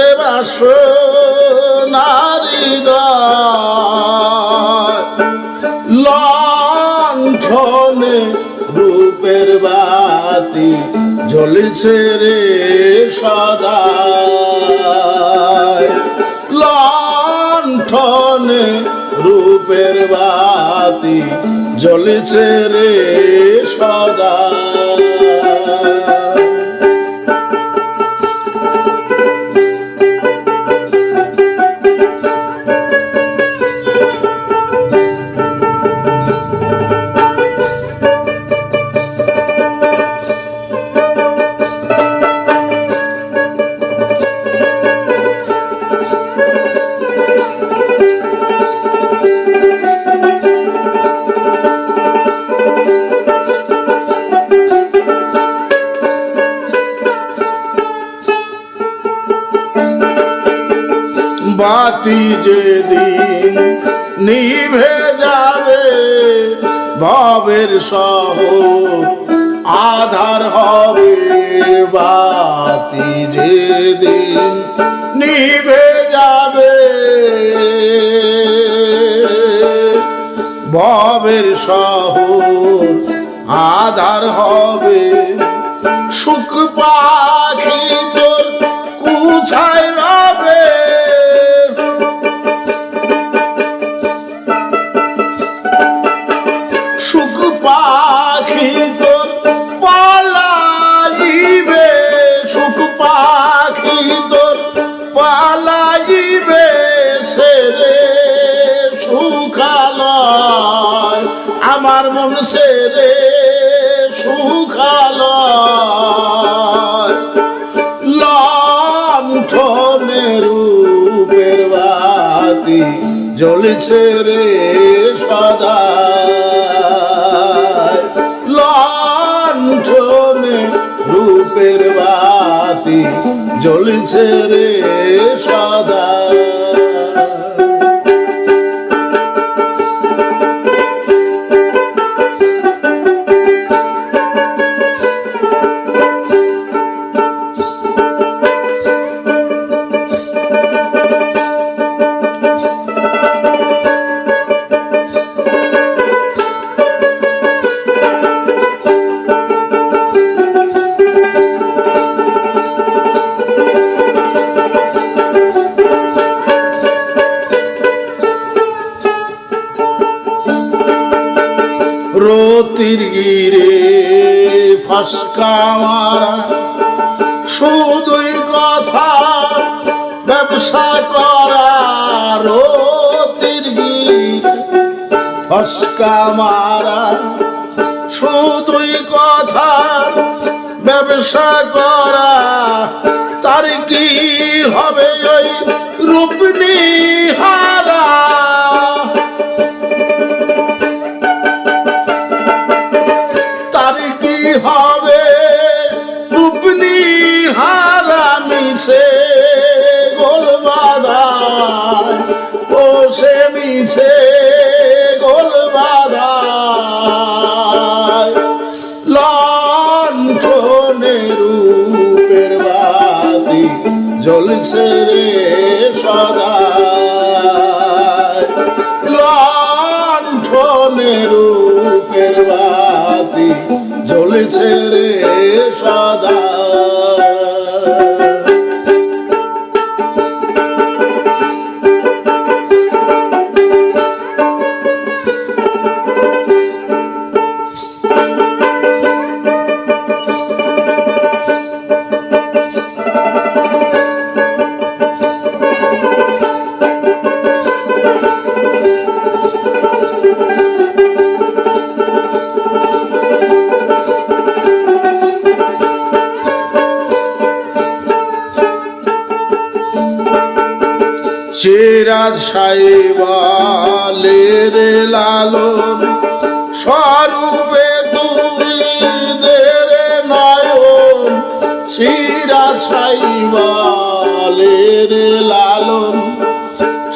দেখতে বাস নারী লণ্ঠনে রূপের বাতি জ্বলছে রে সদা লণ্ঠনে রূপের বাতি জ্বলছে রে সদা বাতি যেদিন নিভে যাবে, ভবের সহ আধার হবে। বাতি যেদিন নিভে যাবে, ভবের সহ আধার হবে। সুখ পাখি তোর কুছায় রবে জ্বলছে রে সদা রূপের বাতি জ্বলছে রে সদা রতির গিরে ফসকা মারা শুধুই কথা, ব্যবসা করা রতির ফসকা মারা শুধুই কথা, ব্যবসা করা তার কি হবে ওই রূপনি হারা জ্বলছে রে সিরাজ সাইবালের লালন স্বরূপে তুমি নয়ন। সিরাজ সাইবালের লালন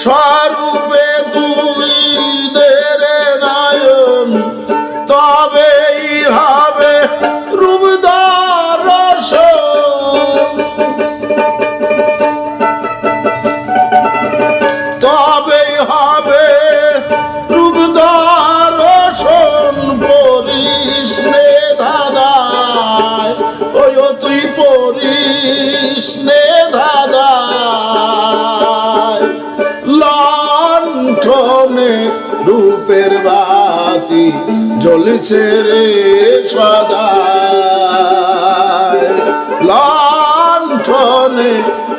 স্বরূপ ছেড়ে সদা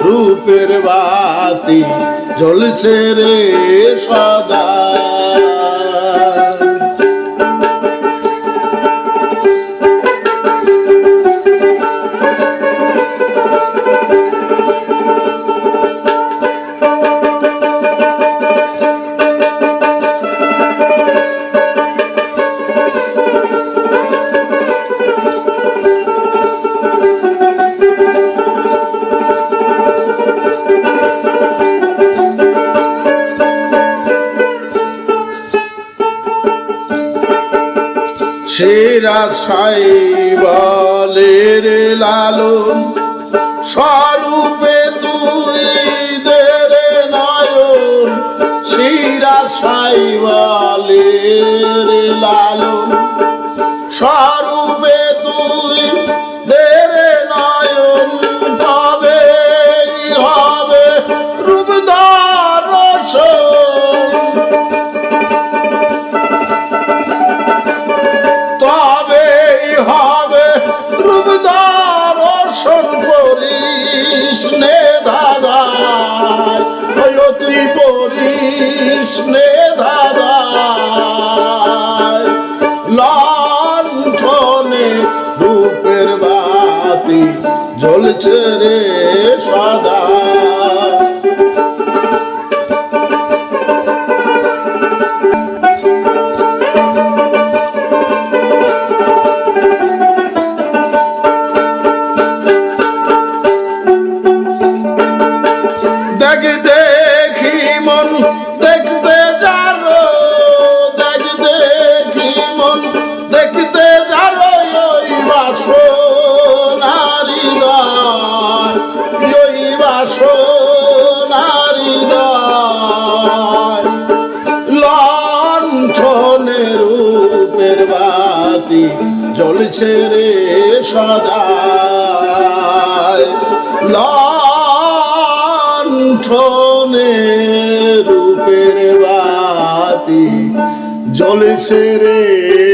রূপের বাতি জ্বলছে রে সদা রাজশাহী বলের লালু জ্বলছে রে সাদা লণ্ঠনে রূপের বাতি জলছে রে।